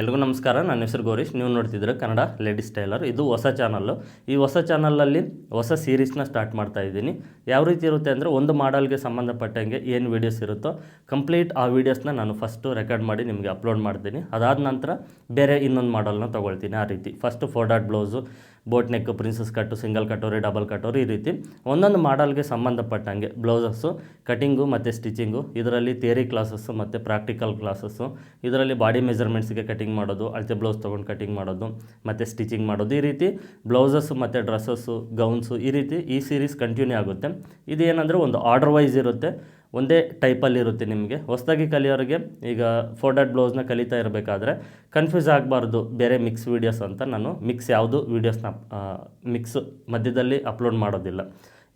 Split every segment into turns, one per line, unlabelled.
ಎಲ್ರಿಗೂ ನಮಸ್ಕಾರ, ನನ್ನ ಹೆಸರು ಗೌರೀಶ್. ನೀವು ನೋಡ್ತಿದ್ರೆ ಕನ್ನಡ ಲೇಡೀಸ್ ಟೈಲರ್. ಇದು ಹೊಸ ಚಾನಲ್ಲು ಈ ಹೊಸ ಚಾನಲಲ್ಲಿ ಹೊಸ ಸೀರೀಸ್ನ ಸ್ಟಾರ್ಟ್ ಮಾಡ್ತಾ ಇದ್ದೀನಿ. ಯಾವ ರೀತಿ ಇರುತ್ತೆ ಅಂದರೆ ಒಂದು ಮಾಡಲ್ಗೆ ಸಂಬಂಧಪಟ್ಟಂಗೆ ಏನು ವೀಡಿಯೋಸ್ ಇರುತ್ತೋ ಕಂಪ್ಲೀಟ್ ಆ ವೀಡಿಯೋಸ್ನ ನಾನು ಫಸ್ಟು ರೆಕಾರ್ಡ್ ಮಾಡಿ ನಿಮಗೆ ಅಪ್ಲೋಡ್ ಮಾಡ್ತೀನಿ. ಅದಾದ ನಂತರ ಬೇರೆ ಇನ್ನೊಂದು ಮಾಡಲ್ನ ತೊಗೊಳ್ತೀನಿ ಆ ರೀತಿ. First four dot blouse boat neck, princess cut, single katori double katori ಈ ರೀತಿ ಒಂದೊಂದು ಮಾಡಲ್ಗೆ ಸಂಬಂಧಪಟ್ಟಂಗೆ ಬ್ಲೌಸಸ್ಸು, ಕಟಿಂಗು ಮತ್ತು ಸ್ಟಿಚಿಂಗು, ಇದರಲ್ಲಿ ಥಿಯರಿ ಕ್ಲಾಸಸ್ಸು ಮತ್ತು ಪ್ರಾಕ್ಟಿಕಲ್ ಕ್ಲಾಸಸ್ಸು, ಇದರಲ್ಲಿ ಬಾಡಿ ಮೆಜರ್ಮೆಂಟ್ಸ್ಗೆ ಕಟಿಂಗ್ ಮಾಡೋದು, ಅಳತೆ ಬ್ಲೌಸ್ ತೊಗೊಂಡು ಕಟಿಂಗ್ ಮಾಡೋದು, ಮತ್ತು ಸ್ಟಿಚಿಂಗ್ ಮಾಡೋದು ಈ ರೀತಿ ಬ್ಲೌಸಸ್ಸು ಮತ್ತು ಡ್ರೆಸ್ಸಸ್ಸು, ಗೌನ್ಸು ಈ ರೀತಿ ಈ ಸೀರೀಸ್ ಕಂಟಿನ್ಯೂ ಆಗುತ್ತೆ. ಇದು ಏನಂದರೆ ಒಂದು ಆರ್ಡರ್ ವೈಸ್ ಇರುತ್ತೆ. ಒಂದೇ ಟೈಪಲ್ಲಿ ಇರುತ್ತೆ ನಿಮಗೆ. ಹೊಸದಾಗಿ ಕಲಿಯೋರಿಗೆ ಈಗ ಫೋರ್ ಡಾಟ್ ಬ್ಲೌಸ್ನ ಕಲಿತಾ ಇರಬೇಕಾದ್ರೆ ಕನ್ಫ್ಯೂಸ್ ಆಗಬಾರ್ದು ಬೇರೆ ಮಿಕ್ಸ್ ವೀಡಿಯೋಸ್ ಅಂತ ನಾನು ಮಿಕ್ಸ್ ಯಾವುದು ವೀಡಿಯೋಸ್ನ ಮಿಕ್ಸ್ ಮಧ್ಯದಲ್ಲಿ ಅಪ್ಲೋಡ್ ಮಾಡೋದಿಲ್ಲ.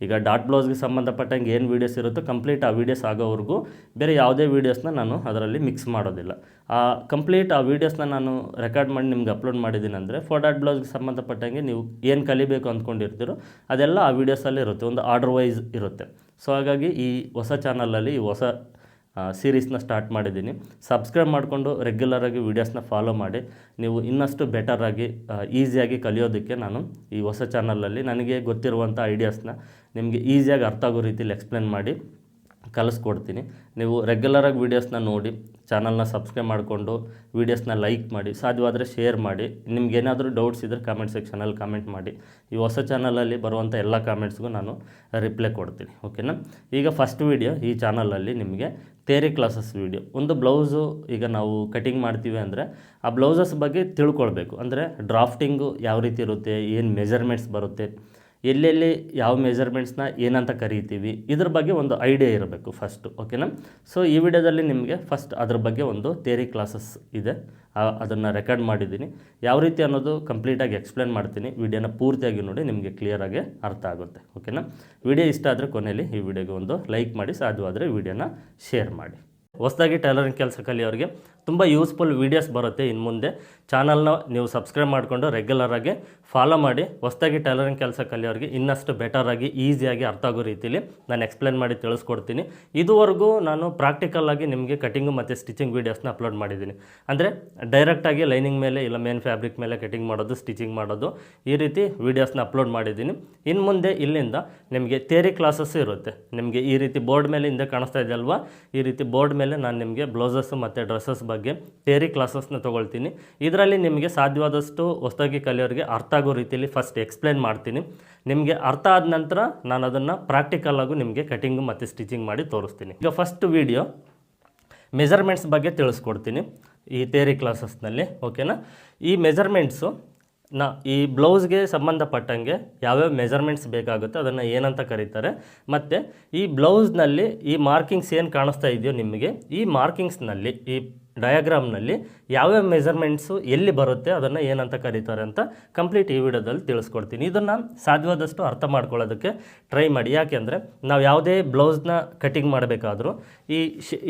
ಈಗ ಡಾಟ್ ಬ್ಲೌಸ್ಗೆ ಸಂಬಂಧಪಟ್ಟಂಗೆ ಏನು ವೀಡಿಯೋಸ್ ಇರುತ್ತೋ ಕಂಪ್ಲೀಟ್ ಆ ವೀಡಿಯೋಸ್ ಆಗೋವರೆಗೂ ಬೇರೆ ಯಾವುದೇ ವೀಡಿಯೋಸ್ನ ನಾನು ಅದರಲ್ಲಿ ಮಿಕ್ಸ್ ಮಾಡೋದಿಲ್ಲ. ಆ ಕಂಪ್ಲೀಟ್ ಆ ವೀಡಿಯೋಸ್ನ ನಾನು ರೆಕಾರ್ಡ್ ಮಾಡಿ ನಿಮ್ಗೆ ಅಪ್ಲೋಡ್ ಮಾಡಿದ್ದೀನಿ ಅಂದರೆ ಫೋರ್ ಡಾಟ್ ಬ್ಲೌಸ್ಗೆ ಸಂಬಂಧಪಟ್ಟಂಗೆ ನೀವು ಏನು ಕಲಿಬೇಕು ಅಂದ್ಕೊಂಡಿರ್ತೀರೋ ಅದೆಲ್ಲ ಆ ವೀಡಿಯೋಸಲ್ಲಿ ಇರುತ್ತೆ. ಒಂದು ಆರ್ಡರ್ ವೈಸ್ ಇರುತ್ತೆ. ಸೊ ಹಾಗಾಗಿ ಈ ಹೊಸ ಚಾನಲಲ್ಲಿ ಈ ಹೊಸ ಸೀರೀಸ್ನ ಸ್ಟಾರ್ಟ್ ಮಾಡಿದ್ದೀನಿ. ಸಬ್ಸ್ಕ್ರೈಬ್ ಮಾಡಿಕೊಂಡು ರೆಗ್ಯುಲರಾಗಿ ವೀಡಿಯೋಸ್ನ ಫಾಲೋ ಮಾಡಿ. ನೀವು ಇನ್ನಷ್ಟು ಬೆಟರಾಗಿ ಈಸಿಯಾಗಿ ಕಲಿಯೋದಕ್ಕೆ ನಾನು ಈ ಹೊಸ ಚಾನಲಲ್ಲಿ ನನಗೆ ಗೊತ್ತಿರುವಂಥ ಐಡಿಯಾಸ್ನ ನಿಮಗೆ ಈಸಿಯಾಗಿ ಅರ್ಥ ಆಗೋ ರೀತಿಯಲ್ಲಿ ಎಕ್ಸ್ಪ್ಲೇನ್ ಮಾಡಿ ಕಲಿಸ್ಕೊಡ್ತೀನಿ. ನೀವು ರೆಗ್ಯುಲರಾಗಿ ವೀಡಿಯೋಸ್ನ ನೋಡಿ ಚಾನಲ್ನ ಸಬ್ಸ್ಕ್ರೈಬ್ ಮಾಡಿಕೊಂಡು ವೀಡಿಯೋಸ್ನ ಲೈಕ್ ಮಾಡಿ, ಸಾಧ್ಯವಾದರೆ ಶೇರ್ ಮಾಡಿ, ನಿಮಗೇನಾದರೂ ಡೌಟ್ಸ್ ಇದ್ದರೆ ಕಾಮೆಂಟ್ ಸೆಕ್ಷನಲ್ಲಿ ಕಾಮೆಂಟ್ ಮಾಡಿ. ಈ ಹೊಸ ಚಾನಲಲ್ಲಿ ಬರುವಂಥ ಎಲ್ಲ ಕಾಮೆಂಟ್ಸ್ಗೂ ನಾನು ರಿಪ್ಲೈ ಕೊಡ್ತೀನಿ ಓಕೆನಾ ಈಗ ಫಸ್ಟ್ ವೀಡಿಯೋ ಈ ಚಾನಲಲ್ಲಿ ನಿಮಗೆ ತೇರಿ ಕ್ಲಾಸಸ್ ವೀಡಿಯೋ ಒಂದು ಬ್ಲೌಸು ಈಗ ನಾವು ಕಟಿಂಗ್ ಮಾಡ್ತೀವಿ ಅಂದರೆ ಆ ಬ್ಲೌಸಸ್ ಬಗ್ಗೆ ತಿಳ್ಕೊಳ್ಬೇಕು. ಅಂದರೆ ಡ್ರಾಫ್ಟಿಂಗು ಯಾವ ರೀತಿ ಇರುತ್ತೆ, ಏನು ಮೆಜರ್ಮೆಂಟ್ಸ್ ಬರುತ್ತೆ ಎಲ್ಲೆಲ್ಲಿ ಯಾವ ಮೆಜರ್ಮೆಂಟ್ಸ್ನ ಏನಂತ ಕರಿತೀವಿ, ಇದ್ರ ಬಗ್ಗೆ ಒಂದು ಐಡಿಯಾ ಇರಬೇಕು ಫಸ್ಟು ಓಕೆನಾ ಸೊ ಈ ವಿಡಿಯೋದಲ್ಲಿ ನಿಮಗೆ ಫಸ್ಟ್ ಅದ್ರ ಬಗ್ಗೆ ಒಂದು ಥೇರಿ ಕ್ಲಾಸಸ್ ಇದೆ. ಅದನ್ನು ರೆಕಾರ್ಡ್ ಮಾಡಿದ್ದೀನಿ. ಯಾವ ರೀತಿ ಅನ್ನೋದು ಕಂಪ್ಲೀಟಾಗಿ ಎಕ್ಸ್ಪ್ಲೇನ್ ಮಾಡ್ತೀನಿ. ವಿಡಿಯೋನ ಪೂರ್ತಿಯಾಗಿ ನೋಡಿ ನಿಮಗೆ ಕ್ಲಿಯರಾಗಿ ಅರ್ಥ ಆಗುತ್ತೆ ಓಕೆನಾ ವಿಡಿಯೋ ಇಷ್ಟ ಆದರೆ ಕೊನೆಯಲ್ಲಿ ಈ ವಿಡಿಯೋಗೆ ಒಂದು ಲೈಕ್ ಮಾಡಿ, ಸಾಧ್ಯವಾದರೆ ವಿಡಿಯೋನ ಶೇರ್ ಮಾಡಿ. ಹೊಸದಾಗಿ ಟೈಲರಿಂಗ್ ಕೆಲಸ ಕಲಿಯೋರಿಗೆ ತುಂಬ ಯೂಸ್ಫುಲ್ ವೀಡಿಯೋಸ್ ಬರುತ್ತೆ ಇನ್ನು ಮುಂದೆ. ಚಾನಲ್ನ ನೀವು ಸಬ್ಸ್ಕ್ರೈಬ್ ಮಾಡಿಕೊಂಡು ರೆಗ್ಯುಲರಾಗಿ ಫಾಲೋ ಮಾಡಿ. ಹೊಸದಾಗಿ ಟೈಲರಿಂಗ್ ಕೆಲಸ ಕಲಿಯೋರಿಗೆ ಇನ್ನಷ್ಟು ಬೆಟರಾಗಿ ಈಸಿಯಾಗಿ ಅರ್ಥ ಆಗೋ ರೀತಿಲಿ ನಾನು ಎಕ್ಸ್ಪ್ಲೇನ್ ಮಾಡಿ ತಿಳಿಸ್ಕೊಡ್ತೀನಿ. ಇದುವರೆಗೂ ನಾನು ಪ್ರಾಕ್ಟಿಕಲ್ಲಾಗಿ ನಿಮಗೆ ಕಟಿಂಗು ಮತ್ತು ಸ್ಟಿಚಿಂಗ್ ವೀಡಿಯೋಸ್ನ ಅಪ್ಲೋಡ್ ಮಾಡಿದ್ದೀನಿ. ಅಂದರೆ ಡೈರೆಕ್ಟಾಗಿ ಲೈನಿಂಗ್ ಮೇಲೆ ಇಲ್ಲ ಮೇನ್ ಫ್ಯಾಬ್ರಿಕ್ ಮೇಲೆ ಕಟಿಂಗ್ ಮಾಡೋದು ಸ್ಟಿಚಿಂಗ್ ಮಾಡೋದು ಈ ರೀತಿ ವೀಡಿಯೋಸ್ನ ಅಪ್ಲೋಡ್ ಮಾಡಿದ್ದೀನಿ. ಇನ್ನು ಮುಂದೆ ಇಲ್ಲಿಂದ ನಿಮಗೆ ಥೇರಿ ಕ್ಲಾಸಸ್ ಇರುತ್ತೆ. ನಿಮಗೆ ಈ ರೀತಿ ಬೋರ್ಡ್ ಮೇಲೆ ಹಿಂದೆ ಕಾಣಿಸ್ತಾ ಇದೆ ಅಲ್ವಾ ಈ ರೀತಿ ಬೋರ್ಡ್ ಮೇಲೆ ನಾನು ನಿಮಗೆ ಬ್ಲೌಸಸ್ ಮತ್ತು ಡ್ರೆಸ್ಸಸ್ ಬಗ್ಗೆ ಥೇರಿ ಕ್ಲಾಸಸ್ನ ತೊಗೊಳ್ತೀನಿ. ಇದರಲ್ಲಿ ನಿಮಗೆ ಸಾಧ್ಯವಾದಷ್ಟು ಹೊಸದಾಗಿ ಕಲಿಯೋರಿಗೆ ಅರ್ಥ ಆಗೋ ರೀತಿಯಲ್ಲಿ ಫಸ್ಟ್ ಎಕ್ಸ್ಪ್ಲೇನ್ ಮಾಡ್ತೀನಿ. ನಿಮಗೆ ಅರ್ಥ ಆದ ನಂತರ ನಾನು ಅದನ್ನು ಪ್ರಾಕ್ಟಿಕಲ್ ಆಗು ನಿಮಗೆ ಕಟಿಂಗು ಮತ್ತು ಸ್ಟಿಚಿಂಗ್ ಮಾಡಿ ತೋರಿಸ್ತೀನಿ. ಈಗ ಫಸ್ಟ್ ವೀಡಿಯೋ ಮೆಜರ್ಮೆಂಟ್ಸ್ ಬಗ್ಗೆ ತಿಳಿಸ್ಕೊಡ್ತೀನಿ ಈ ಥೇರಿ ಕ್ಲಾಸಸ್ನಲ್ಲಿ ಓಕೆನಾ ಈ ಮೆಜರ್ಮೆಂಟ್ಸು ನಾ, ಈ ಬ್ಲೌಸ್ಗೆ ಸಂಬಂಧಪಟ್ಟಂಗೆ ಯಾವ್ಯಾವ ಮೆಜರ್ಮೆಂಟ್ಸ್ ಬೇಕಾಗುತ್ತೆ ಅದನ್ನು ಏನಂತ ಕರೀತಾರೆ. ಮತ್ತು ಈ ಬ್ಲೌಸ್ನಲ್ಲಿ ಈ ಮಾರ್ಕಿಂಗ್ಸ್ ಏನು ಕಾಣಿಸ್ತಾ ಇದೆಯೋ ನಿಮಗೆ, ಈ ಮಾರ್ಕಿಂಗ್ಸ್ನಲ್ಲಿ ಈ ಡಯಾಗ್ರಾಮ್ನಲ್ಲಿ ಯಾವ್ಯಾವ ಮೆಜರ್ಮೆಂಟ್ಸು ಎಲ್ಲಿ ಬರುತ್ತೆ, ಅದನ್ನು ಏನಂತ ಕರೀತಾರೆ ಅಂತ ಕಂಪ್ಲೀಟ್ ಈ ವಿಡಿಯೋದಲ್ಲಿ ತಿಳಿಸ್ಕೊಡ್ತೀನಿ. ಇದನ್ನು ಸಾಧ್ಯವಾದಷ್ಟು ಅರ್ಥ ಮಾಡ್ಕೊಳ್ಳೋದಕ್ಕೆ ಟ್ರೈ ಮಾಡಿ. ಯಾಕೆಂದರೆ ನಾವು ಯಾವುದೇ ಬ್ಲೌಸ್ನ ಕಟಿಂಗ್ ಮಾಡಬೇಕಾದ್ರೂ ಈ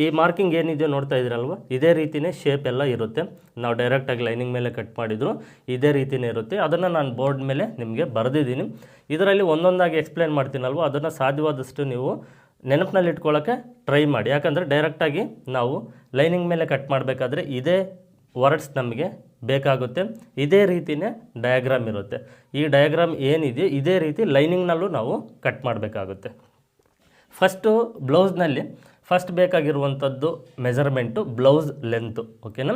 ಈ ಮಾರ್ಕಿಂಗ್ ಏನಿದೆಯೋ ನೋಡ್ತಾ ಇದ್ದೀರಲ್ವ ಇದೇ ರೀತಿಯೇ ಶೇಪ್ ಎಲ್ಲ ಇರುತ್ತೆ. ನಾವು ಡೈರೆಕ್ಟಾಗಿ ಲೈನಿಂಗ್ ಮೇಲೆ ಕಟ್ ಮಾಡಿದ್ರು ಇದೇ ರೀತಿಯೇ ಇರುತ್ತೆ. ಅದನ್ನು ನಾನು ಬೋರ್ಡ್ ಮೇಲೆ ನಿಮಗೆ ಬರೆದಿದ್ದೀನಿ. ಇದರಲ್ಲಿ ಒಂದೊಂದಾಗಿ ಎಕ್ಸ್ಪ್ಲೇನ್ ಮಾಡ್ತೀನಲ್ವ, ಅದನ್ನು ಸಾಧ್ಯವಾದಷ್ಟು ನೀವು ನೆನಪಿನಲ್ಲಿ ಇಟ್ಕೊಳ್ಳೋಕ್ಕೆ ಟ್ರೈ ಮಾಡಿ. ಯಾಕಂದರೆ ಡೈರೆಕ್ಟಾಗಿ ನಾವು ಲೈನಿಂಗ್ ಮೇಲೆ ಕಟ್ ಮಾಡಬೇಕಾದ್ರೆ ಇದೇ ವರ್ಡ್ಸ್ ನಮಗೆ ಬೇಕಾಗುತ್ತೆ. ಇದೇ ರೀತಿಯೇ ಡಯಾಗ್ರಾಮ್ ಇರುತ್ತೆ. ಈ ಡಯಾಗ್ರಾಮ್ ಏನಿದೆಯೋ ಇದೇ ರೀತಿ ಲೈನಿಂಗ್ನಲ್ಲೂ ನಾವು ಕಟ್ ಮಾಡಬೇಕಾಗುತ್ತೆ. ಫಸ್ಟು ಬ್ಲೌಸ್ನಲ್ಲಿ ಫಸ್ಟ್ ಬೇಕಾಗಿರುವಂಥದ್ದು ಮೆಜರ್ಮೆಂಟು ಬ್ಲೌಸ್ ಲೆಂತು ಓಕೆನಾ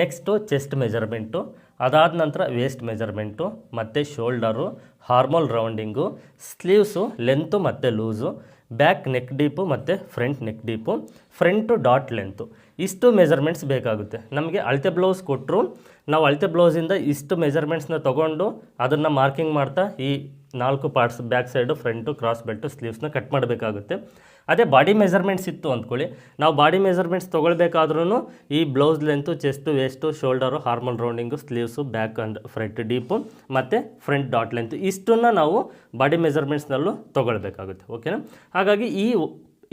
ನೆಕ್ಸ್ಟು ಚೆಸ್ಟ್ ಮೆಜರ್ಮೆಂಟು ಅದಾದ ನಂತರ ವೇಸ್ಟ್ ಮೆಜರ್ಮೆಂಟು ಮತ್ತು shoulder armhole rounding sleeves length ಮತ್ತು ಲೂಸು ಬ್ಯಾಕ್ ನೆಕ್ ಡೀಪು ಮತ್ತು front neck deep front dot length ಇಷ್ಟು ಮೆಜರ್ಮೆಂಟ್ಸ್ ಬೇಕಾಗುತ್ತೆ. ನಮಗೆ ಅಳತೆ ಬ್ಲೌಸ್ ಕೊಟ್ಟರು ನಾವು ಅಳತೆ ಬ್ಲೌಸಿಂದ ಇಷ್ಟು ಮೆಜರ್ಮೆಂಟ್ಸ್ನ ತೊಗೊಂಡು ಅದನ್ನು ಮಾರ್ಕಿಂಗ್ ಮಾಡ್ತಾ ಈ ನಾಲ್ಕು parts back side front cross belt ಸ್ಲೀವ್ಸ್ನ cut ಮಾಡಬೇಕಾಗುತ್ತೆ. ಅದೇ ಬಾಡಿ ಮೆಜರ್ಮೆಂಟ್ಸ್ ಇತ್ತು ಅಂದ್ಕೊಳ್ಳಿ. ನಾವು ಬಾಡಿ ಮೆಜರ್ಮೆಂಟ್ಸ್ ತೊಗೊಳ್ಬೇಕಾದ್ರೂ ಈ blouse length chest waist shoulder armhole rounding sleeves back and front deep ಮತ್ತು ಫ್ರಂಟ್ ಡಾಟ್ ಲೆಂತ್ ಇಷ್ಟನ್ನು ನಾವು ಬಾಡಿ ಮೆಜರ್ಮೆಂಟ್ಸ್ನಲ್ಲೂ ತೊಗೊಳ್ಬೇಕಾಗುತ್ತೆ. ಓಕೆನಾ ಹಾಗಾಗಿ ಈ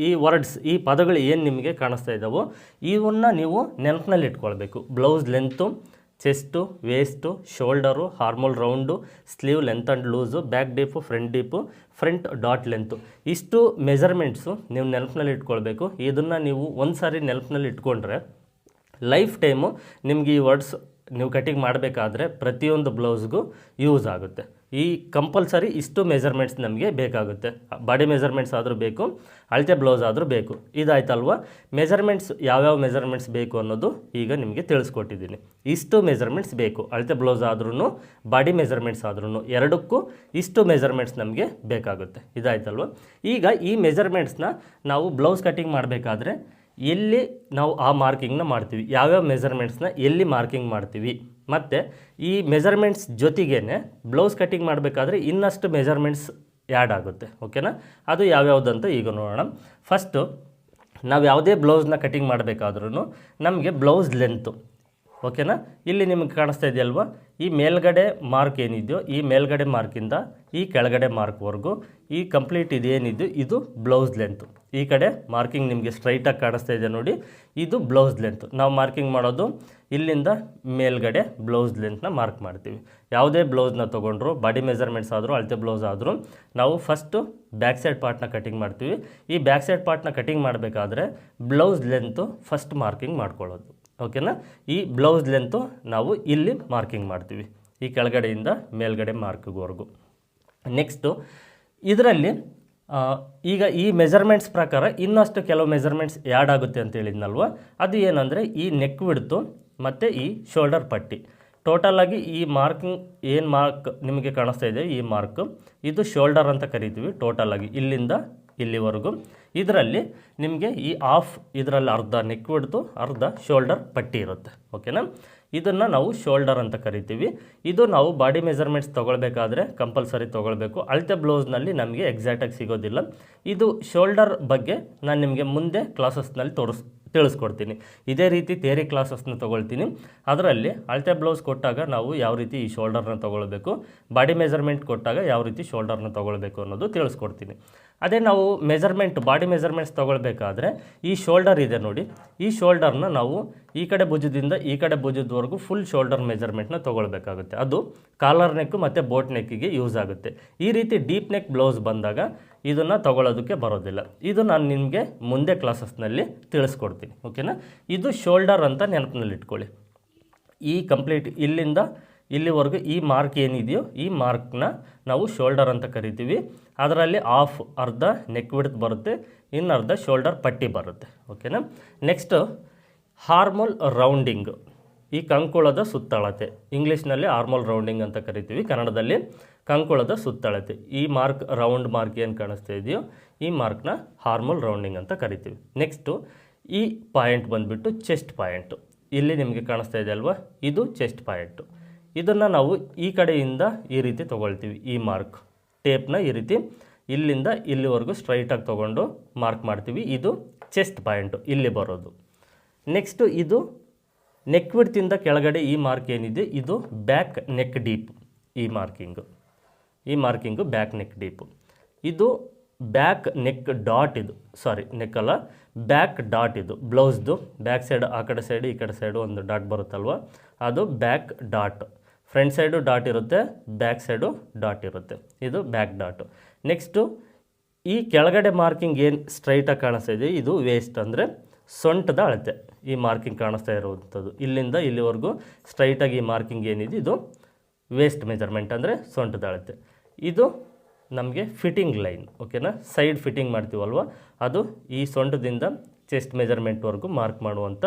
ಈ ವರ್ಡ್ಸ್ ಈ ಪದಗಳು ಏನು ನಿಮಗೆ ಕಾಣಿಸ್ತಾ ಇದ್ದಾವೋ ಇವನ್ನ ನೀವು ನೆನಪಿನಲ್ಲಿ ಇಟ್ಕೊಳ್ಬೇಕು blouse length chest, waist, shoulder, armhole round, sleeve length and loose, back deep, front deep, front dot length. ಇಷ್ಟು ಮೆಜರ್ಮೆಂಟ್ಸು ನೀವು ನೆನಪಿನಲ್ಲಿ ಇಟ್ಕೊಳ್ಬೇಕು. ಇದನ್ನು ನೀವು ಒಂದು ಸಾರಿ ನೆನಪಿನಲ್ಲಿ ಇಟ್ಕೊಂಡ್ರೆ ಲೈಫ್ ಟೈಮು ನಿಮಗೆ ಈ ವರ್ಡ್ಸ್ ನೀವು ಕಟಿಂಗ್ ಮಾಡಬೇಕಾದ್ರೆ ಪ್ರತಿಯೊಂದು ಬ್ಲೌಸ್ಗೂ ಯೂಸ್ ಆಗುತ್ತೆ. ಈ ಕಂಪಲ್ಸರಿ ಇಷ್ಟು ಮೆಜರ್ಮೆಂಟ್ಸ್ ನಮಗೆ ಬೇಕಾಗುತ್ತೆ. ಬಾಡಿ ಮೆಜರ್ಮೆಂಟ್ಸ್ ಆದರೂ ಬೇಕು, ಅಳತೆ ಬ್ಲೌಸ್ ಆದರೂ ಬೇಕು. ಇದಾಯ್ತಲ್ವ? ಮೆಜರ್ಮೆಂಟ್ಸ್ ಯಾವ್ಯಾವ ಮೆಜರ್ಮೆಂಟ್ಸ್ ಬೇಕು ಅನ್ನೋದು ಈಗ ನಿಮಗೆ ತಿಳಿಸ್ಕೊಟ್ಟಿದ್ದೀನಿ. ಇಷ್ಟು ಮೆಜರ್ಮೆಂಟ್ಸ್ ಬೇಕು, ಅಳತೆ ಬ್ಲೌಸ್ ಆದ್ರೂ ಬಾಡಿ ಮೆಜರ್ಮೆಂಟ್ಸ್ ಆದ್ರೂ ಎರಡಕ್ಕೂ ಇಷ್ಟು ಮೆಜರ್ಮೆಂಟ್ಸ್ ನಮಗೆ ಬೇಕಾಗುತ್ತೆ. ಇದಾಯ್ತಲ್ವ? ಈಗ ಈ ಮೆಜರ್ಮೆಂಟ್ಸ್ನ ನಾವು ಬ್ಲೌಸ್ ಕಟ್ಟಿಂಗ್ ಮಾಡಬೇಕಾದ್ರೆ ಎಲ್ಲಿ ನಾವು ಆ ಮಾರ್ಕಿಂಗ್ನ ಮಾಡ್ತೀವಿ? ಯಾವ್ಯಾವ ಮೆಜರ್ಮೆಂಟ್ಸ್ನ ಎಲ್ಲಿ ಮಾರ್ಕಿಂಗ್ ಮಾಡ್ತೀವಿ? ಮತ್ತು ಈ ಮೆಜರ್ಮೆಂಟ್ಸ್ ಜೊತೆಗೇ ಬ್ಲೌಸ್ ಕಟ್ಟಿಂಗ್ ಮಾಡಬೇಕಾದ್ರೆ ಇನ್ನಷ್ಟು ಮೆಜರ್ಮೆಂಟ್ಸ್ ಆ್ಯಡ್ ಆಗುತ್ತೆ ಓಕೆನಾ ಅದು ಯಾವ್ಯಾವುದಂತ ಈಗ ನೋಡೋಣ. ಫಸ್ಟು ನಾವು ಯಾವುದೇ ಬ್ಲೌಸ್ನ ಕಟ್ಟಿಂಗ್ ಮಾಡಬೇಕಾದ್ರೂ ನಮಗೆ ಬ್ಲೌಸ್ ಲೆಂತು ಓಕೆನಾ ಇಲ್ಲಿ ನಿಮಗೆ ಕಾಣಿಸ್ತಾ ಇದೆಯಲ್ವಾ? ಈ ಮೇಲ್ಗಡೆ ಮಾರ್ಕ್ ಏನಿದೆಯೋ, ಈ ಮೇಲ್ಗಡೆ ಮಾರ್ಕಿಂದ ಈ ಕೆಳಗಡೆ ಮಾರ್ಕ್ವರೆಗೂ ಈ ಕಂಪ್ಲೀಟ್ ಇದೇನಿದ್ದು ಇದು ಬ್ಲೌಸ್ ಲೆಂತು ಈ ಕಡೆ ಮಾರ್ಕಿಂಗ್ ನಿಮಗೆ ಸ್ಟ್ರೈಟಾಗಿ ಕಾಣಿಸ್ತಾ ಇದೆ ನೋಡಿ, ಇದು ಬ್ಲೌಸ್ ಲೆಂತು ನಾವು ಮಾರ್ಕಿಂಗ್ ಮಾಡೋದು ಇಲ್ಲಿಂದ ಮೇಲ್ಗಡೆ ಬ್ಲೌಸ್ ಲೆಂತ್ನ ಮಾರ್ಕ್ ಮಾಡ್ತೀವಿ. ಯಾವುದೇ ಬ್ಲೌಸ್ನ ತೊಗೊಂಡ್ರು, ಬಾಡಿ ಮೆಜರ್ಮೆಂಟ್ಸ್ ಆದರೂ, ಅಳತೆ ಬ್ಲೌಸ್ ಆದರೂ, ನಾವು ಫಸ್ಟು ಬ್ಯಾಕ್ ಸೈಡ್ ಪಾರ್ಟ್ನ ಕಟಿಂಗ್ ಮಾಡ್ತೀವಿ. ಈ ಬ್ಯಾಕ್ ಸೈಡ್ ಪಾರ್ಟ್ನ ಕಟಿಂಗ್ ಮಾಡಬೇಕಾದ್ರೆ ಬ್ಲೌಸ್ ಲೆಂತು ಫಸ್ಟ್ ಮಾರ್ಕಿಂಗ್ ಮಾಡ್ಕೊಳ್ಳೋದು, ಓಕೆನಾ? ಈ ಬ್ಲೌಸ್ ಲೆಂತು ನಾವು ಇಲ್ಲಿ ಮಾರ್ಕಿಂಗ್ ಮಾಡ್ತೀವಿ, ಈ ಕೆಳಗಡೆಯಿಂದ ಮೇಲ್ಗಡೆ ಮಾರ್ಕ್ವರೆಗೂ. ನೆಕ್ಸ್ಟು, ಇದರಲ್ಲಿ ಈಗ ಈ ಮೆಜರ್ಮೆಂಟ್ಸ್ ಪ್ರಕಾರ ಇನ್ನಷ್ಟು ಕೆಲವು ಮೆಜರ್ಮೆಂಟ್ಸ್ ಆ್ಯಡ್ ಆಗುತ್ತೆ ಅಂತ ಹೇಳಿದ್ನಲ್ವ? ಅದು ಏನಂದರೆ ಈ ನೆಕ್ ಬಿಡ್ತು ಮತ್ತು ಈ ಶೋಲ್ಡರ್ ಪಟ್ಟಿ. ಟೋಟಲಾಗಿ ಈ ಮಾರ್ಕಿಂಗ್ ಏನು ಮಾರ್ಕ್ ನಿಮಗೆ ಕಾಣಿಸ್ತಾ ಇದೆ? ಈ ಮಾರ್ಕ್ ಇದು ಶೋಲ್ಡರ್ ಅಂತ ಕರಿತೀವಿ ಟೋಟಲಾಗಿ ಇಲ್ಲಿಂದ ಇಲ್ಲಿವರೆಗೂ. ಇದರಲ್ಲಿ ನಿಮಗೆ ಈ ಆಫ್ ಇದರಲ್ಲಿ ಅರ್ಧ ನೆಕ್ ಅರ್ಧ ಶೋಲ್ಡರ್ ಪಟ್ಟಿ ಇರುತ್ತೆ. ಓಕೆನಾ ಇದನ್ನು ನಾವು ಶೋಲ್ಡರ್ ಅಂತ ಕರಿತೀವಿ. ಇದು ನಾವು ಬಾಡಿ ಮೆಜರ್ಮೆಂಟ್ಸ್ ತೊಗೊಳ್ಬೇಕಾದ್ರೆ ಕಂಪಲ್ಸರಿ ತೊಗೊಳ್ಬೇಕು. ಅಳತೆ ಬ್ಲೌಸ್ನಲ್ಲಿ ನಮಗೆ ಎಕ್ಸಾಕ್ಟಾಗಿ ಸಿಗೋದಿಲ್ಲ. ಇದು ಶೋಲ್ಡರ್ ಬಗ್ಗೆ ನಾನು ನಿಮಗೆ ಮುಂದೆ ಕ್ಲಾಸಸ್ನಲ್ಲಿ ತೋರಿಸ್ ತಿಳಿಸ್ಕೊಡ್ತೀನಿ. ಇದೇ ರೀತಿ ಥಿಯರಿ ಕ್ಲಾಸಸ್ನ ತೊಗೊಳ್ತೀನಿ. ಅದರಲ್ಲಿ ಅಳತೆ ಬ್ಲೌಸ್ ಕೊಟ್ಟಾಗ ನಾವು ಯಾವ ರೀತಿ ಈ ಶೋಲ್ಡರ್ನ ತೊಗೊಳ್ಬೇಕು? ಬಾಡಿ ಮೆಜರ್ಮೆಂಟ್ ಕೊಟ್ಟಾಗ ಯಾವ ರೀತಿ ಶೋಲ್ಡರ್ನ ತೊಗೊಳ್ಬೇಕು ಅನ್ನೋದು ತಿಳಿಸ್ಕೊಡ್ತೀನಿ. ಅದೇ ನಾವು ಮೆಜರ್ಮೆಂಟ್ ಬಾಡಿ ಮೆಜರ್ಮೆಂಟ್ಸ್ ತೊಗೊಳ್ಬೇಕಾದ್ರೆ ಈ ಶೋಲ್ಡರ್ ಇದೆ ನೋಡಿ. ಈ ಶೋಲ್ಡರ್ನ ನಾವು ಈ ಕಡೆ ಭುಜದಿಂದ ಈ ಕಡೆ ಭುಜದವರೆಗೂ ಫುಲ್ ಶೋಲ್ಡರ್ ಮೆಜರ್ಮೆಂಟ್ನ ತೊಗೊಳ್ಬೇಕಾಗುತ್ತೆ. ಅದು ಕಾಲರ್ ನೆಕ್ ಮತ್ತು ಬೋಟ್ ನೆಕ್ಕಿಗೆ ಯೂಸ್ ಆಗುತ್ತೆ. ಈ ರೀತಿ ಡೀಪ್ ನೆಕ್ ಬ್ಲೌಸ್ ಬಂದಾಗ ಇದನ್ನು ತಗೊಳ್ಳೋದಕ್ಕೆ ಬರೋದಿಲ್ಲ. ಇದು ನಾನು ನಿಮಗೆ ಮುಂದೆ ಕ್ಲಾಸಸ್ನಲ್ಲಿ ತಿಳಿಸ್ಕೊಡ್ತೀನಿ. ಓಕೆನಾ ಇದು ಶೋಲ್ಡರ್ ಅಂತ ನೆನಪಿನಲ್ಲಿ ಇಟ್ಕೊಳ್ಳಿ ಈ ಕಂಪ್ಲೀಟ್ ಇಲ್ಲಿಂದ ಇಲ್ಲಿವರೆಗೂ ಈ ಮಾರ್ಕ್ ಏನಿದೆಯೋ ಈ ಮಾರ್ಕ್ನ ನಾವು ಶೋಲ್ಡರ್ ಅಂತ ಕರಿತೀವಿ. ಅದರಲ್ಲಿ ಆಫ್ ಅರ್ಧ ನೆಕ್ ವಿಡ್ತ್ ಬರುತ್ತೆ ಇನ್ನು ಅರ್ಧ ಶೋಲ್ಡರ್ ಪಟ್ಟಿ ಬರುತ್ತೆ. ಓಕೆನಾ ನೆಕ್ಸ್ಟು ಹಾರ್ಮೋಲ್ ರೌಂಡಿಂಗ್ ಈ ಕಂಕುಳದ ಸುತ್ತಳತೆ. ಇಂಗ್ಲೀಷ್ನಲ್ಲಿ ಹಾರ್ಮೋಲ್ ರೌಂಡಿಂಗ್ ಅಂತ ಕರಿತೀವಿ, ಕನ್ನಡದಲ್ಲಿ ಕಂಕುಳದ ಸುತ್ತಳತೆ. ಈ ಮಾರ್ಕ್ ರೌಂಡ್ ಮಾರ್ಕ್ ಏನು ಕಾಣಿಸ್ತಾ ಇದೆಯೋ, ಈ ಮಾರ್ಕ್ನ ಹಾರ್ಮೋಲ್ ರೌಂಡಿಂಗ್ ಅಂತ ಕರಿತೀವಿ. ನೆಕ್ಸ್ಟು ಈ ಪಾಯಿಂಟ್ ಬಂದುಬಿಟ್ಟು ಚೆಸ್ಟ್ ಪಾಯಿಂಟು ಇಲ್ಲಿ ನಿಮಗೆ ಕಾಣಿಸ್ತಾ ಇದೆ ಅಲ್ವಾ? ಇದು ಚೆಸ್ಟ್ ಪಾಯಿಂಟು ಇದನ್ನು ನಾವು ಈ ಕಡೆಯಿಂದ ಈ ರೀತಿ ತೊಗೊಳ್ತೀವಿ. ಈ ಮಾರ್ಕ್. ಟೇಪ್ನ ಈ ರೀತಿ ಇಲ್ಲಿಂದ ಇಲ್ಲಿವರೆಗೂ ಸ್ಟ್ರೈಟಾಗಿ ತೊಗೊಂಡು ಮಾರ್ಕ್ ಮಾಡ್ತೀವಿ. ಇದು ಚೆಸ್ಟ್ ಪಾಯಿಂಟು ಇಲ್ಲಿ ಬರೋದು. ನೆಕ್ಸ್ಟು ಇದು ನೆಕ್ ವಿಡ್ತಿಂದ ಕೆಳಗಡೆ ಈ ಮಾರ್ಕ್ ಏನಿದೆ? ಇದು ಬ್ಯಾಕ್ ನೆಕ್ ಡೀಪ್ ಈ ಮಾರ್ಕಿಂಗು ಈ ಮಾರ್ಕಿಂಗು ಬ್ಯಾಕ್ ನೆಕ್ ಡೀಪು ಇದು ಬ್ಯಾಕ್ ನೆಕ್ ಡಾಟ್ ಇದು. ಸಾರಿ ನೆಕ್ ಅಲ್ಲ. ಬ್ಯಾಕ್ ಡಾಟ್ ಇದು. ಬ್ಲೌಸ್ದು ಬ್ಯಾಕ್ ಸೈಡ್ ಆ ಕಡೆ ಸೈಡು ಈ ಕಡೆ ಸೈಡು ಒಂದು ಡಾಟ್ ಬರುತ್ತಲ್ವ? ಅದು back dot front side dot ಇರುತ್ತೆ ಬ್ಯಾಕ್ ಸೈಡು ಡಾಟ್ ಇರುತ್ತೆ. ಇದು ಬ್ಯಾಕ್ ಡಾಟು ನೆಕ್ಸ್ಟು ಈ ಕೆಳಗಡೆ ಮಾರ್ಕಿಂಗ್ ಏನು ಸ್ಟ್ರೈಟಾಗಿ ಕಾಣಿಸ್ತಾ ಇದೆ, ಇದು ವೇಸ್ಟ್ ಅಂದರೆ ಸೊಂಟದ ಅಳತೆ. ಈ ಮಾರ್ಕಿಂಗ್ ಕಾಣಿಸ್ತಾ ಇರುವಂಥದ್ದು. ಇಲ್ಲಿಂದ ಇಲ್ಲಿವರೆಗೂ ಸ್ಟ್ರೈಟಾಗಿ ಈ ಮಾರ್ಕಿಂಗ್ ಏನಿದೆ, ಇದು ವೇಸ್ಟ್ ಮೆಜರ್ಮೆಂಟ್ ಅಂದರೆ ಸೊಂಟದ ಅಳತೆ. ಇದು ನಮಗೆ ಫಿಟ್ಟಿಂಗ್ ಲೈನ್ ಓಕೆನಾ ಸೈಡ್ ಫಿಟ್ಟಿಂಗ್ ಮಾಡ್ತೀವಲ್ವ? ಅದು ಈ ಸೊಂಟದಿಂದ ಚೆಸ್ಟ್ ಮೆಜರ್ಮೆಂಟ್ವರೆಗೂ ಮಾರ್ಕ್ ಮಾಡುವಂಥ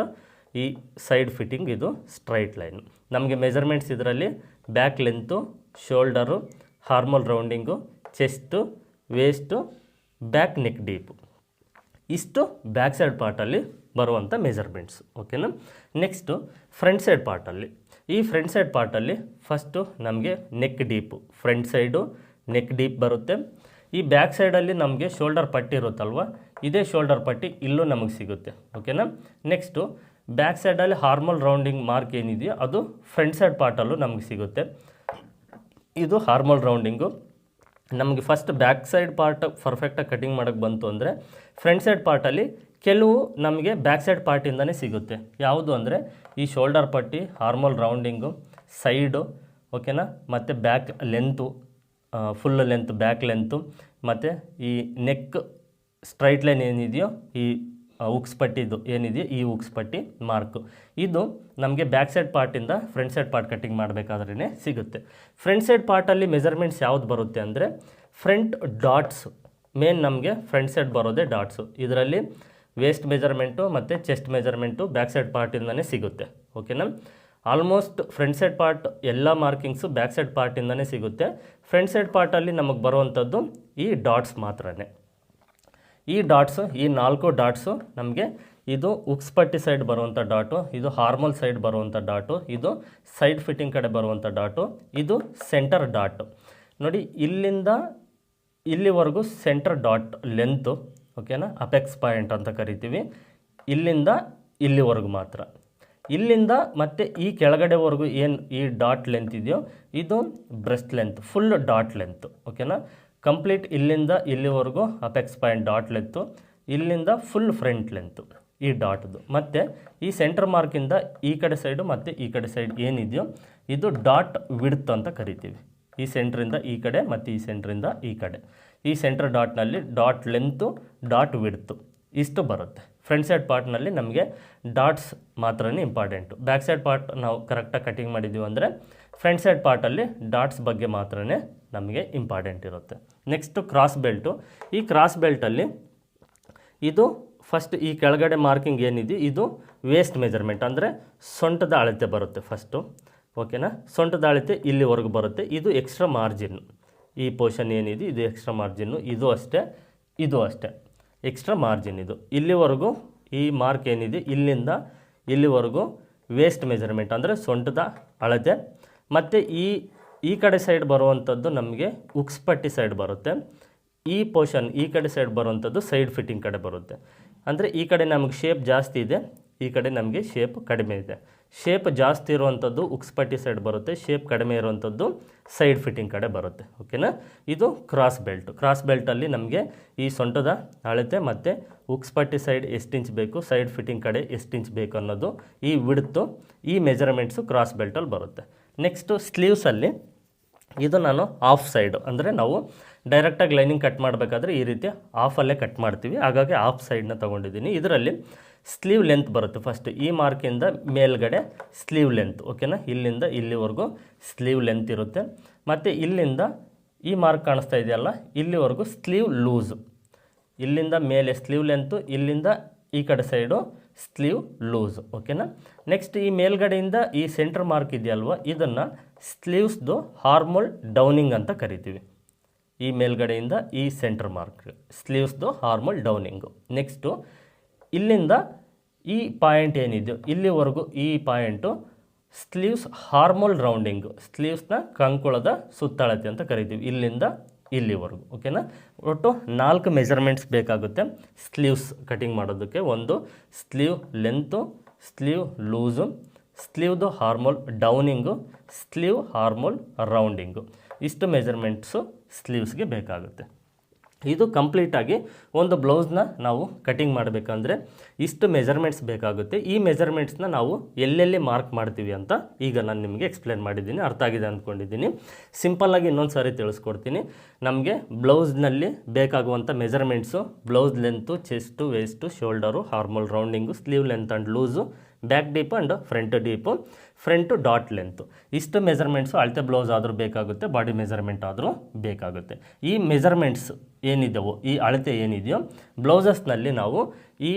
ಈ ಸೈಡ್ ಫಿಟ್ಟಿಂಗ್ ಇದು ಸ್ಟ್ರೈಟ್ ಲೈನ್. ನಮಗೆ ಮೆಜರ್ಮೆಂಟ್ಸ್ ಇದರಲ್ಲಿ back length shoulder armhole rounding chest waist back neck deep ಇಷ್ಟು ಬ್ಯಾಕ್ ಸೈಡ್ ಪಾರ್ಟಲ್ಲಿ ಬರುವಂಥ ಮೆಜರ್ಮೆಂಟ್ಸ್ ಓಕೆನಾ ನೆಕ್ಸ್ಟು ಫ್ರಂಟ್ ಸೈಡ್ ಪಾರ್ಟಲ್ಲಿ ಈ ಫ್ರಂಟ್ ಸೈಡ್ ಪಾರ್ಟಲ್ಲಿ ಫಸ್ಟು ನಮಗೆ neck deep front side neck deep ಬರುತ್ತೆ. ಈ ಬ್ಯಾಕ್ ಸೈಡಲ್ಲಿ ನಮಗೆ ಶೋಲ್ಡರ್ ಪಟ್ಟಿ ಇರುತ್ತಲ್ವ? ಇದೇ ಶೋಲ್ಡರ್ ಪಟ್ಟಿ ಇಲ್ಲೂ ನಮಗೆ ಸಿಗುತ್ತೆ ಓಕೆನಾ ನೆಕ್ಸ್ಟು ಬ್ಯಾಕ್ ಸೈಡಲ್ಲಿ ಹಾರ್ಮಲ್ ರೌಂಡಿಂಗ್ ಮಾರ್ಕ್ ಏನಿದೆಯೋ ಅದು ಫ್ರಂಟ್ ಸೈಡ್ ಪಾರ್ಟಲ್ಲೂ ನಮಗೆ ಸಿಗುತ್ತೆ. ಇದು ಹಾರ್ಮಲ್ ರೌಂಡಿಂಗು ನಮಗೆ ಫಸ್ಟ್ ಬ್ಯಾಕ್ ಸೈಡ್ ಪಾರ್ಟ್ ಪರ್ಫೆಕ್ಟಾಗಿ ಕಟಿಂಗ್ ಮಾಡೋಕ್ಕೆ ಬಂತು ಅಂದರೆ ಫ್ರಂಟ್ ಸೈಡ್ ಪಾರ್ಟಲ್ಲಿ ಕೆಲವು ನಮಗೆ ಬ್ಯಾಕ್ ಸೈಡ್ ಪಾರ್ಟಿಂದನೇ ಸಿಗುತ್ತೆ. ಯಾವುದು ಅಂದರೆ ಈ ಶೋಲ್ಡರ್ ಪಟ್ಟಿ ಹಾರ್ಮಲ್ ರೌಂಡಿಂಗು ಸೈಡು ಓಕೆನಾ ಮತ್ತು back length full length back length ಮತ್ತು ಈ ನೆಕ್ ಸ್ಟ್ರೈಟ್ ಲೈನ್ ಏನಿದೆಯೋ ಈ ಉಕ್ಸ್ ಪಟ್ಟಿದ್ದು ಏನಿದೆಯೋ ಈ ಉಕ್ಸ್ ಪಟ್ಟಿ ಮಾರ್ಕು ಇದು ನಮಗೆ ಬ್ಯಾಕ್ ಸೈಡ್ ಪಾರ್ಟಿಂದ ಫ್ರಂಟ್ ಸೈಡ್ ಪಾರ್ಟ್ ಕಟ್ಟಿಂಗ್ ಮಾಡಬೇಕಾದ್ರೇ ಸಿಗುತ್ತೆ. ಫ್ರಂಟ್ ಸೈಡ್ ಪಾರ್ಟಲ್ಲಿ ಮೆಜರ್ಮೆಂಟ್ಸ್ ಯಾವ್ದು ಬರುತ್ತೆ ಅಂದರೆ ಫ್ರಂಟ್ ಡಾಟ್ಸ್ ಮೇನ್ ನಮಗೆ ಫ್ರಂಟ್ ಸೈಡ್ ಬರೋದೇ ಡಾಟ್ಸು ಇದರಲ್ಲಿ ವೇಸ್ಟ್ ಮೆಜರ್ಮೆಂಟು ಮತ್ತು ಚೆಸ್ಟ್ ಮೆಜರ್ಮೆಂಟು ಬ್ಯಾಕ್ ಸೈಡ್ ಪಾರ್ಟಿಂದನೇ ಸಿಗುತ್ತೆ. ಓಕೆನಾ ಆಲ್ಮೋಸ್ಟ್ ಫ್ರಂಟ್ ಸೈಡ್ ಪಾರ್ಟ್ ಎಲ್ಲ ಮಾರ್ಕಿಂಗ್ಸು ಬ್ಯಾಕ್ ಸೈಡ್ ಪಾರ್ಟಿಂದನೇ ಸಿಗುತ್ತೆ. ಫ್ರಂಟ್ ಸೈಡ್ ಪಾರ್ಟಲ್ಲಿ ನಮಗೆ ಬರುವಂಥದ್ದು ಈ ಡಾಟ್ಸ್ ಮಾತ್ರನೇ. ಈ ಡಾಟ್ಸು, ಈ ನಾಲ್ಕು ಡಾಟ್ಸು ನಮಗೆ ಇದು ಉಕ್ಸ್ಪಟ್ಟಿ ಸೈಡ್ ಬರುವಂಥ ಡಾಟು, ಇದು ಹಾರ್ಮಲ್ ಸೈಡ್ ಬರುವಂಥ ಡಾಟು, ಇದು ಸೈಡ್ ಫಿಟ್ಟಿಂಗ್ ಕಡೆ ಬರುವಂಥ ಡಾಟು, ಇದು ಸೆಂಟರ್ ಡಾಟು. ನೋಡಿ, ಇಲ್ಲಿಂದ ಇಲ್ಲಿವರೆಗೂ ಸೆಂಟರ್ ಡಾಟ್ ಲೆಂತು, ಓಕೆನಾ, ಅಪೆಕ್ಸ್ ಪಾಯಿಂಟ್ ಅಂತ ಕರಿತೀವಿ. ಇಲ್ಲಿಂದ ಇಲ್ಲಿವರೆಗೂ ಮಾತ್ರ. ಇಲ್ಲಿಂದ ಮತ್ತೆ ಈ ಕೆಳಗಡೆವರೆಗೂ ಏನು ಈ ಡಾಟ್ ಲೆಂತ್ ಇದೆಯೋ, ಇದು breast length, full dot length, ಓಕೆನಾ. ಕಂಪ್ಲೀಟ್ ಇಲ್ಲಿಂದ ಇಲ್ಲಿವರೆಗೂ ಅಪೆಕ್ಸ್ ಪಾಯಿಂಟ್ ಡಾಟ್ ಲೆಂತು ಇಲ್ಲಿಂದ ಫುಲ್ ಫ್ರಂಟ್ ಲೆಂತು ಈ ಡಾಟ್ದು ಮತ್ತು ಈ ಸೆಂಟರ್ ಮಾರ್ಕಿಂದ ಈ ಕಡೆ ಸೈಡು ಮತ್ತು ಈ ಕಡೆ ಸೈಡ್ ಏನಿದೆಯೋ, ಇದು ಡಾಟ್ ವಿಡ್ತ್ ಅಂತ ಕರಿತೀವಿ. ಈ ಸೆಂಟ್ರಿಂದ ಈ ಕಡೆ ಮತ್ತು ಈ ಸೆಂಟ್ರಿಂದ ಈ ಕಡೆ. ಈ ಸೆಂಟರ್ ಡಾಟ್ನಲ್ಲಿ ಡಾಟ್ ಲೆಂತು ಡಾಟ್ ವಿಡ್ತು ಇಷ್ಟು ಬರುತ್ತೆ. ಫ್ರಂಟ್ ಸೈಡ್ ಪಾರ್ಟ್ನಲ್ಲಿ ನಮಗೆ ಡಾಟ್ಸ್ ಮಾತ್ರ ಇಂಪಾರ್ಟೆಂಟು ಬ್ಯಾಕ್ ಸೈಡ್ ಪಾರ್ಟ್ ನಾವು ಕರೆಕ್ಟಾಗಿ ಕಟಿಂಗ್ ಮಾಡಿದ್ದೀವಿ ಅಂದರೆ ಫ್ರಂಟ್ ಸೈಡ್ ಪಾರ್ಟಲ್ಲಿ ಡಾಟ್ಸ್ ಬಗ್ಗೆ ಮಾತ್ರನೇ ನಮಗೆ ಇಂಪಾರ್ಟೆಂಟ್ ಇರುತ್ತೆ. ನೆಕ್ಸ್ಟು ಕ್ರಾಸ್ ಬೆಲ್ಟು ಈ ಕ್ರಾಸ್ ಬೆಲ್ಟಲ್ಲಿ ಇದು ಫಸ್ಟ್ ಈ ಕೆಳಗಡೆ ಮಾರ್ಕಿಂಗ್ ಏನಿದೆ, ಇದು ವೇಸ್ಟ್ ಮೆಜರ್ಮೆಂಟ್ ಅಂದರೆ ಸೊಂಟದ ಅಳತೆ ಬರುತ್ತೆ ಫಸ್ಟು ಓಕೆನಾ ಸೊಂಟದ ಅಳತೆ ಇಲ್ಲಿವರೆಗೂ ಬರುತ್ತೆ. ಇದು ಎಕ್ಸ್ಟ್ರಾ ಮಾರ್ಜಿನ್ ಈ ಪೋರ್ಷನ್ ಏನಿದೆ, ಇದು ಎಕ್ಸ್ಟ್ರಾ ಮಾರ್ಜಿನ್ನು ಇದು ಅಷ್ಟೇ ಇದು ಅಷ್ಟೇ. ಎಕ್ಸ್ಟ್ರಾ ಮಾರ್ಜಿನ್ ಇದು. ಇಲ್ಲಿವರೆಗೂ ಈ ಮಾರ್ಕ್ ಏನಿದೆ, ಇಲ್ಲಿಂದ ಇಲ್ಲಿವರೆಗೂ ವೇಸ್ಟ್ ಮೆಜರ್ಮೆಂಟ್ ಅಂದರೆ ಸೊಂಟದ ಅಳತೆ. ಮತ್ತು ಈ ಈ ಕಡೆ ಸೈಡ್ ಬರುವಂಥದ್ದು ನಮಗೆ ಉಕ್ಸ್ಪಟ್ಟಿ ಸೈಡ್ ಬರುತ್ತೆ. ಈ ಪೋರ್ಷನ್ ಈ ಕಡೆ ಸೈಡ್ ಬರುವಂಥದ್ದು ಸೈಡ್ ಫಿಟ್ಟಿಂಗ್ ಕಡೆ ಬರುತ್ತೆ. ಅಂದರೆ ಈ ಕಡೆ ನಮಗೆ ಶೇಪ್ ಜಾಸ್ತಿ ಇದೆ, ಈ ಕಡೆ ನಮಗೆ ಶೇಪ್ ಕಡಿಮೆ ಇದೆ. ಶೇಪ್ ಜಾಸ್ತಿ ಇರುವಂಥದ್ದು ಉಕ್ಸ್ಪಟ್ಟಿ ಸೈಡ್ ಬರುತ್ತೆ ಶೇಪ್ ಕಡಿಮೆ ಇರುವಂಥದ್ದು ಸೈಡ್ ಫಿಟ್ಟಿಂಗ್ ಕಡೆ ಬರುತ್ತೆ. ಓಕೆನಾ ಇದು ಕ್ರಾಸ್ ಬೆಲ್ಟ್ ಕ್ರಾಸ್ ಬೆಲ್ಟಲ್ಲಿ ನಮಗೆ ಈ ಸೊಂಟದ ಅಳತೆ ಮತ್ತು ಉಕ್ಸ್ಪಟ್ಟಿ ಸೈಡ್ ಎಷ್ಟು ಇಂಚ್ ಬೇಕು ಸೈಡ್ ಫಿಟ್ಟಿಂಗ್ ಕಡೆ ಎಷ್ಟು ಇಂಚ್ ಬೇಕು ಅನ್ನೋದು ಈ ವಿಡ್ತು ಈ ಮೆಜರ್ಮೆಂಟ್ಸು ಕ್ರಾಸ್ ಬೆಲ್ಟಲ್ಲಿ ಬರುತ್ತೆ. ನೆಕ್ಸ್ಟು ಸ್ಲೀವ್ಸಲ್ಲಿ ಇದು ನಾನು ಆಫ್ ಸೈಡು ಅಂದರೆ ನಾವು ಡೈರೆಕ್ಟಾಗಿ ಲೈನಿಂಗ್ ಕಟ್ ಮಾಡಬೇಕಾದ್ರೆ ಈ ರೀತಿ ಆಫಲ್ಲೇ ಕಟ್ ಮಾಡ್ತೀವಿ. ಹಾಗಾಗಿ ಆಫ್ ಸೈಡ್ನ ತೊಗೊಂಡಿದ್ದೀನಿ. ಇದರಲ್ಲಿ ಸ್ಲೀವ್ ಲೆಂತ್ ಬರುತ್ತೆ ಫಸ್ಟ್ ಈ ಮಾರ್ಕಿಂದ ಮೇಲ್ಗಡೆ ಸ್ಲೀವ್ ಲೆಂತ್ ಓಕೆನಾ ಇಲ್ಲಿಂದ ಇಲ್ಲಿವರೆಗೂ ಸ್ಲೀವ್ ಲೆಂತ್ ಇರುತ್ತೆ. ಮತ್ತು ಇಲ್ಲಿಂದ ಈ ಮಾರ್ಕ್ ಕಾಣಿಸ್ತಾ ಇದೆಯಲ್ಲ, ಇಲ್ಲಿವರೆಗೂ ಸ್ಲೀವ್ ಲೂಸು ಇಲ್ಲಿಂದ ಮೇಲೆ ಸ್ಲೀವ್ ಲೆಂತು ಇಲ್ಲಿಂದ ಈ ಕಡೆ ಸೈಡು ಸ್ಲೀವ್ ಲೂಸ್, ಓಕೆನಾ? ನೆಕ್ಸ್ಟ್ ಈ ಮೇಲ್ಗಡೆಯಿಂದ ಈ ಸೆಂಟರ್ ಮಾರ್ಕ್ ಇದೆಯಲ್ವ? ಇದನ್ನು ಸ್ಲೀವ್ಸ್ದು ಹಾರ್ಮೋಲ್ ಡೌನಿಂಗ್ ಅಂತ ಕರಿತೀವಿ. ಈ ಮೇಲ್ಗಡೆಯಿಂದ ಈ ಸೆಂಟರ್ ಮಾರ್ಕ್ ಸ್ಲೀವ್ಸ್ದು ಹಾರ್ಮೋಲ್ ಡೌನಿಂಗು. ನೆಕ್ಸ್ಟು ಇಲ್ಲಿಂದ ಈ ಪಾಯಿಂಟ್ ಏನಿದೆಯೋ, ಇಲ್ಲಿವರೆಗೂ ಈ ಪಾಯಿಂಟು ಸ್ಲೀವ್ಸ್ ಹಾರ್ಮೋಲ್ ರೌಂಡಿಂಗು ಸ್ಲೀವ್ಸ್ನ ಕಂಕುಳದ ಸುತ್ತಳತೆ ಅಂತ ಕರಿತೀವಿ. ಇಲ್ಲಿಂದ ಇಲ್ಲಿವರೆಗೂ ಓಕೆನಾ ಒಟ್ಟು ನಾಲ್ಕು ಮೆಜರ್ಮೆಂಟ್ಸ್ ಬೇಕಾಗುತ್ತೆ. ಸ್ಲೀವ್ಸ್ ಕಟಿಂಗ್ ಮಾಡೋದಕ್ಕೆ ಒಂದು sleeve length sleeve loose ಸ್ಲೀವ್ದು armhole downing sleeve armhole rounding ಇಷ್ಟು ಮೆಜರ್ಮೆಂಟ್ಸು ಸ್ಲೀವ್ಸ್ಗೆ ಬೇಕಾಗುತ್ತೆ. ಇದು ಕಂಪ್ಲೀಟಾಗಿ ಒಂದು ಬ್ಲೌಸ್ನ ನಾವು ಕಟಿಂಗ್ ಮಾಡಬೇಕಂದ್ರೆ ಇಷ್ಟು ಮೆಜರ್ಮೆಂಟ್ಸ್ ಬೇಕಾಗುತ್ತೆ. ಈ ಮೆಜರ್ಮೆಂಟ್ಸ್ನ ನಾವು ಎಲ್ಲೆಲ್ಲಿ ಮಾರ್ಕ್ ಮಾಡ್ತೀವಿ ಅಂತ ಈಗ ನಾನು ನಿಮಗೆ ಎಕ್ಸ್ಪ್ಲೇನ್ ಮಾಡಿದ್ದೀನಿ, ಅರ್ಥ ಆಗಿದೆ ಅಂದ್ಕೊಂಡಿದ್ದೀನಿ ಸಿಂಪಲ್ಲಾಗಿ ಇನ್ನೊಂದು ಸಾರಿ ತಿಳಿಸ್ಕೊಡ್ತೀನಿ. ನಮಗೆ ಬ್ಲೌಸ್ನಲ್ಲಿ ಬೇಕಾಗುವಂಥ measurements blouse length chest waist shoulder armhole rounding sleeve length and loose back deep and front deep front dot length ಇಷ್ಟು ಮೆಜರ್ಮೆಂಟ್ಸು ಅಳತೆ ಬ್ಲೌಸ್ ಆದರೂ ಬೇಕಾಗುತ್ತೆ ಬಾಡಿ ಮೆಜರ್ಮೆಂಟ್ ಆದರೂ ಬೇಕಾಗುತ್ತೆ. ಈ ಮೆಜರ್ಮೆಂಟ್ಸ್ ಏನಿದೆವೋ, ಈ ಅಳತೆ ಏನಿದೆಯೋ, ಬ್ಲೌಸಸ್ನಲ್ಲಿ ನಾವು ಈ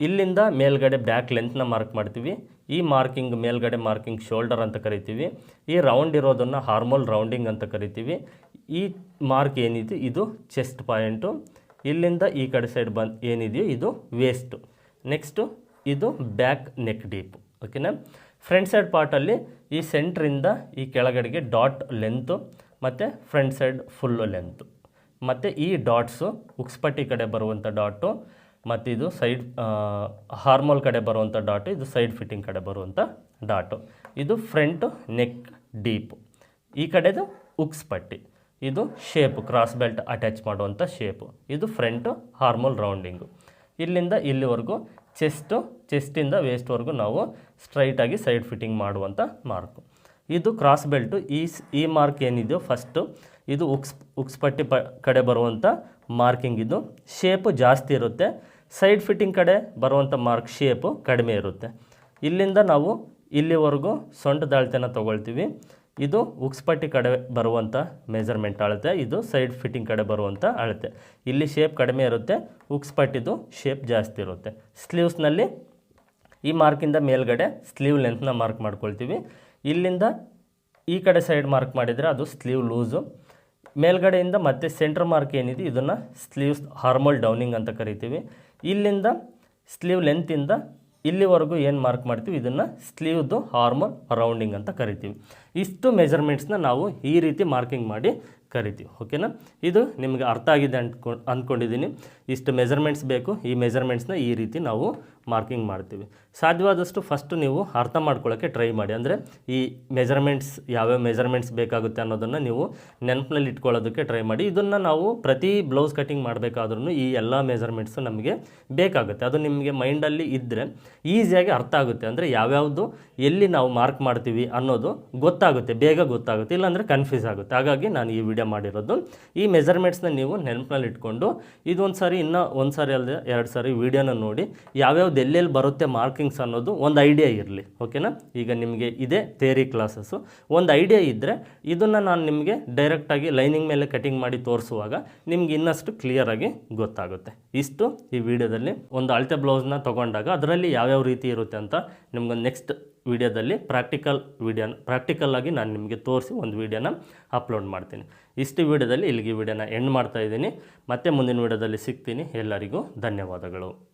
ಇಲ್ಲಿಂದ ಮೇಲ್ಗಡೆ ಬ್ಯಾಕ್ ಲೆಂತ್ನ ಮಾರ್ಕ್ ಮಾಡ್ತೀವಿ. ಈ ಮಾರ್ಕಿಂಗ್ ಮೇಲ್ಗಡೆ ಮಾರ್ಕಿಂಗ್ ಶೋಲ್ಡರ್ ಅಂತ ಕರಿತೀವಿ. ಈ ರೌಂಡ್ ಇರೋದನ್ನು ಹಾರ್ಮೋಲ್ ರೌಂಡಿಂಗ್ ಅಂತ ಕರಿತೀವಿ. ಈ ಮಾರ್ಕ್ ಏನಿದೆ, ಇದು ಚೆಸ್ಟ್ ಪಾಯಿಂಟು. ಇಲ್ಲಿಂದ ಈ ಕಡೆ ಸೈಡ್ ಬಂದು ಏನಿದೆಯೋ, ಇದು ವೇಸ್ಟು. ನೆಕ್ಸ್ಟು, ಇದು ಬ್ಯಾಕ್ ನೆಕ್ ಡೀಪ್, ಓಕೆನಾ? ಫ್ರಂಟ್ ಸೈಡ್ ಪಾರ್ಟಲ್ಲಿ ಈ ಸೆಂಟ್ರಿಂದ ಈ ಕೆಳಗಡೆಗೆ ಡಾಟ್ ಲೆಂತು, ಮತ್ತು ಫ್ರಂಟ್ ಸೈಡ್ ಫುಲ್ಲು ಲೆಂತು. ಮತ್ತು ಈ ಡಾಟ್ಸು ಉಕ್ಸ್ಪಟ್ಟಿ ಕಡೆ ಬರುವಂಥ ಡಾಟು, ಮತ್ತು ಇದು ಸೈಡ್ ಹಾರ್ಮೋಲ್ ಕಡೆ ಬರುವಂಥ ಡಾಟು, ಇದು ಸೈಡ್ ಫಿಟ್ಟಿಂಗ್ ಕಡೆ ಬರುವಂಥ ಡಾಟು. ಇದು ಫ್ರಂಟು ನೆಕ್ ಡೀಪು. ಈ ಕಡೆದು ಉಕ್ಸ್ ಪಟ್ಟಿ ಇದು ಶೇಪು, ಕ್ರಾಸ್ ಬೆಲ್ಟ್ ಅಟ್ಯಾಚ್ ಮಾಡುವಂಥ ಶೇಪು. ಇದು ಫ್ರಂಟು ಹಾರ್ಮೋಲ್ ರೌಂಡಿಂಗು. ಇಲ್ಲಿಂದ ಇಲ್ಲಿವರೆಗೂ ಚೆಸ್ಟು, ಚೆಸ್ಟಿಂದ ವೇಸ್ಟ್ವರೆಗೂ ನಾವು ಸ್ಟ್ರೈಟಾಗಿ ಸೈಡ್ ಫಿಟ್ಟಿಂಗ್ ಮಾಡುವಂಥ ಮಾರ್ಕು. ಇದು ಕ್ರಾಸ್ ಬೆಲ್ಟು, ಈ ಈ ಮಾರ್ಕ್ ಏನಿದೆಯೋ ಫಸ್ಟು ಇದು ಉಕ್ಸ್, ಉಕ್ಸ್ಪಟ್ಟಿ ಪ, ಕಡೆ ಬರುವಂಥ ಮಾರ್ಕಿಂಗ್ ಇದು. ಶೇಪು ಜಾಸ್ತಿ ಇರುತ್ತೆ. ಸೈಡ್ ಫಿಟ್ಟಿಂಗ್ ಕಡೆ ಬರುವಂಥ ಮಾರ್ಕ್ ಶೇಪು ಕಡಿಮೆ ಇರುತ್ತೆ. ಇಲ್ಲಿಂದ ನಾವು ಇಲ್ಲಿವರೆಗೂ ಸೊಂಟ ದಾಳ್ತೆನ ತೊಗೊಳ್ತೀವಿ. ಇದು ಉಕ್ಸ್ಪಟ್ಟಿ ಕಡೆ ಬರುವಂಥ ಮೆಜರ್ಮೆಂಟ್ ಅಳತೆ, ಇದು ಸೈಡ್ ಫಿಟ್ಟಿಂಗ್ ಕಡೆ ಬರುವಂಥ ಅಳತೆ. ಇಲ್ಲಿ ಶೇಪ್ ಕಡಿಮೆ ಇರುತ್ತೆ, ಉಕ್ಸ್ಪಟ್ಟಿದು ಶೇಪ್ ಜಾಸ್ತಿ ಇರುತ್ತೆ. ಸ್ಲೀವ್ಸ್ನಲ್ಲಿ ಈ ಮಾರ್ಕಿಂದ ಮೇಲ್ಗಡೆ ಸ್ಲೀವ್ ಲೆಂತ್ನ ಮಾರ್ಕ್ ಮಾಡ್ಕೊಳ್ತೀವಿ. ಇಲ್ಲಿಂದ ಈ ಕಡೆ ಸೈಡ್ ಮಾರ್ಕ್ ಮಾಡಿದರೆ ಅದು ಸ್ಲೀವ್ ಲೂಸು ಮೇಲ್ಗಡೆಯಿಂದ ಮತ್ತೆ ಸೆಂಟ್ರ್ ಮಾರ್ಕ್ ಏನಿದೆ, ಇದನ್ನು ಸ್ಲೀವ್ಸ್ ಹಾರ್ಮಲ್ ಡೌನಿಂಗ್ ಅಂತ ಕರಿತೀವಿ. ಇಲ್ಲಿಂದ ಸ್ಲೀವ್ ಲೆಂತಿಂದ ಇಲ್ಲಿವರೆಗೂ ಏನು ಮಾರ್ಕ್ ಮಾಡ್ತೀವಿ, ಇದನ್ನು ಸ್ಲೀವ್ದು ಹಾರ್ಮಲ್ ರೌಂಡಿಂಗ್ ಅಂತ ಕರಿತೀವಿ. ಇಷ್ಟು ಮೆಜರ್ಮೆಂಟ್ಸ್ನ ನಾವು ಈ ರೀತಿ ಮಾರ್ಕಿಂಗ್ ಮಾಡಿ ಕರಿತೀವಿ ಓಕೆನಾ ಇದು ನಿಮಗೆ ಅರ್ಥ ಆಗಿದೆ ಅಂದ್ಕೊ ಅಂದ್ಕೊಂಡಿದ್ದೀನಿ ಇಷ್ಟು ಮೆಜರ್ಮೆಂಟ್ಸ್ ಬೇಕು. ಈ ಮೆಜರ್ಮೆಂಟ್ಸ್ನ ಈ ರೀತಿ ನಾವು ಮಾರ್ಕಿಂಗ್ ಮಾಡ್ತೀವಿ. ಸಾಧ್ಯವಾದಷ್ಟು ಫಸ್ಟು ನೀವು ಅರ್ಥ ಮಾಡ್ಕೊಳ್ಳೋಕ್ಕೆ ಟ್ರೈ ಮಾಡಿ. ಅಂದರೆ ಈ ಮೆಜರ್ಮೆಂಟ್ಸ್ ಯಾವ್ಯಾವ ಮೆಜರ್ಮೆಂಟ್ಸ್ ಬೇಕಾಗುತ್ತೆ ಅನ್ನೋದನ್ನು ನೀವು ನೆನಪಿನಲ್ಲಿ ಇಟ್ಕೊಳ್ಳೋದಕ್ಕೆ ಟ್ರೈ ಮಾಡಿ. ಇದನ್ನು ನಾವು ಪ್ರತಿ ಬ್ಲೌಸ್ ಕಟಿಂಗ್ ಮಾಡಬೇಕಾದ್ರೂ ಈ ಎಲ್ಲ ಮೆಜರ್ಮೆಂಟ್ಸು ನಮಗೆ ಬೇಕಾಗುತ್ತೆ. ಅದು ನಿಮಗೆ ಮೈಂಡಲ್ಲಿ ಇದ್ದರೆ ಈಸಿಯಾಗಿ ಅರ್ಥ ಆಗುತ್ತೆ. ಅಂದರೆ ಯಾವ್ಯಾವುದು ಎಲ್ಲಿ ನಾವು ಮಾರ್ಕ್ ಮಾಡ್ತೀವಿ ಅನ್ನೋದು ಗೊತ್ತಾಗುತ್ತೆ. ಬೇಗ ಗೊತ್ತಾಗುತ್ತೆ. ಇಲ್ಲಾಂದರೆ ಕನ್ಫ್ಯೂಸ್ ಆಗುತ್ತೆ. ಹಾಗಾಗಿ ನಾನು ಈ ವಿಡಿಯೋ ಮಾಡಿರೋದು. ಈ ಮೆಜರ್ಮೆಂಟ್ಸ್ನ ನೀವು ನೆನಪಿನಲ್ಲಿ ಇಟ್ಕೊಂಡು ಇದೊಂದು ಸಾರಿ ಇನ್ನೂ ಒಂದು ಸಾರಿ ಅಲ್ಲದೆ ಎರಡು ಸಾರಿ ವೀಡಿಯೋನ ನೋಡಿ ಯಾವ್ಯಾವ್ದು ಎಲ್ಲೆಲ್ಲಿ ಬರುತ್ತೆ ಮಾರ್ಕಿಂಗ್ಸ್ ಅನ್ನೋದು ಒಂದು ಐಡಿಯಾ ಇರಲಿ ಓಕೆನಾ ಈಗ ನಿಮಗೆ ಇದೇ ಥೇರಿ ಕ್ಲಾಸಸ್ಸು ಒಂದು ಐಡಿಯಾ ಇದ್ದರೆ ಇದನ್ನು ನಾನು ನಿಮಗೆ ಡೈರೆಕ್ಟಾಗಿ ಲೈನಿಂಗ್ ಮೇಲೆ ಕಟಿಂಗ್ ಮಾಡಿ ತೋರಿಸುವಾಗ ನಿಮ್ಗೆ ಇನ್ನಷ್ಟು ಕ್ಲಿಯರಾಗಿ ಗೊತ್ತಾಗುತ್ತೆ. ಇಷ್ಟು ಈ ವಿಡಿಯೋದಲ್ಲಿ ಒಂದು ಅಳತೆ ಬ್ಲೌಸ್ನ ತೊಗೊಂಡಾಗ ಅದರಲ್ಲಿ ಯಾವ್ಯಾವ ರೀತಿ ಇರುತ್ತೆ ಅಂತ ನಿಮ್ಗೆ ನೆಕ್ಸ್ಟ್ ವಿಡಿಯೋದಲ್ಲಿ ಪ್ರಾಕ್ಟಿಕಲ್ ವಿಡಿಯೋನ ಪ್ರಾಕ್ಟಿಕಲ್ ಆಗಿ ನಾನು ನಿಮಗೆ ತೋರಿಸಿ ಒಂದು ವಿಡಿಯೋನ ಅಪ್ಲೋಡ್ ಮಾಡ್ತೀನಿ. ಇಷ್ಟು ವಿಡಿಯೋದಲ್ಲಿ ಇಲ್ಲಿಗೆ ವಿಡಿಯೋನ ಎಂಡ್ ಮಾಡ್ತಾ ಇದ್ದೀನಿ. ಮತ್ತೆ ಮುಂದಿನ ವಿಡಿಯೋದಲ್ಲಿ ಸಿಗ್ತೀನಿ. ಎಲ್ಲರಿಗೂ ಧನ್ಯವಾದಗಳು.